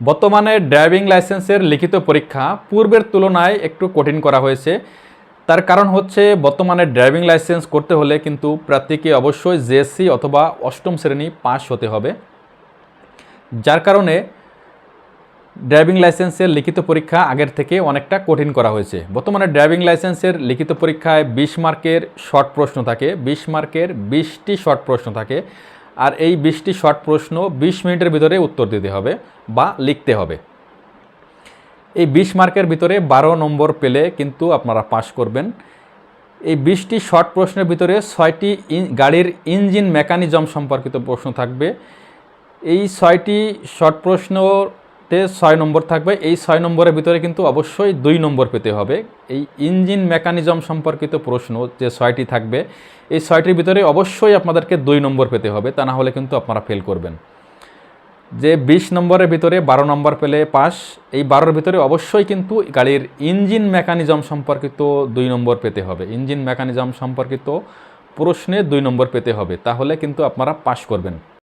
বর্তমানে ড্রাইভিং লাইসেন্সের লিখিত পরীক্ষা পূর্বের তুলনায় একটু কঠিন করা হয়েছে। তার কারণ হচ্ছে বর্তমানে ড্রাইভিং লাইসেন্স করতে হলে কিন্তু প্রার্থীকে অবশ্যই জেএসসি অথবা অষ্টম শ্রেণি পাস হতে হবে। যার কারণে ড্রাইভিং লাইসেন্সের লিখিত পরীক্ষা আগের থেকে অনেকটা কঠিন করা হয়েছে। বর্তমানে ড্রাইভিং লাইসেন্সের লিখিত পরীক্ষায় বিশ মার্কের শর্ট প্রশ্ন থাকে, বিশ মার্কের বিশটি শর্ট প্রশ্ন থাকে। আর এই বিশটি শর্ট প্রশ্ন বিশ মিনিটের ভিতরে উত্তর দিতে হবে বা লিখতে হবে। এই বিশ মার্কের ভিতরে বারো নম্বর পেলে কিন্তু আপনারা পাশ করবেন। এই বিশটি শর্ট প্রশ্নের ভিতরে ছয়টি গাড়ির ইঞ্জিন মেকানিজম সম্পর্কিত প্রশ্ন থাকবে। এই ছয়টি শর্ট প্রশ্নতে ছয় নম্বর থাকবে। এই ছয় নম্বরের ভিতরে কিন্তু অবশ্যই দুই নম্বর পেতে হবে। এই ইঞ্জিন মেকানিজম সম্পর্কিত প্রশ্ন যে ছয়টি থাকবে, এই ছয়টির ভিতরে অবশ্যই আপনাদেরকে দুই নম্বর পেতে হবে, তা না হলে কিন্তু আপনারা ফেল করবেন। যে বিশ নম্বরের ভিতরে বারো নম্বর পেলে পাস, এই বারোর ভিতরে অবশ্যই কিন্তু গাড়ির ইঞ্জিন মেকানিজম সম্পর্কিত দুই নম্বর পেতে হবে। ইঞ্জিন মেকানিজম সম্পর্কিত প্রশ্নে দুই নম্বর পেতে হবে, তাহলে কিন্তু আপনারা পাস করবেন।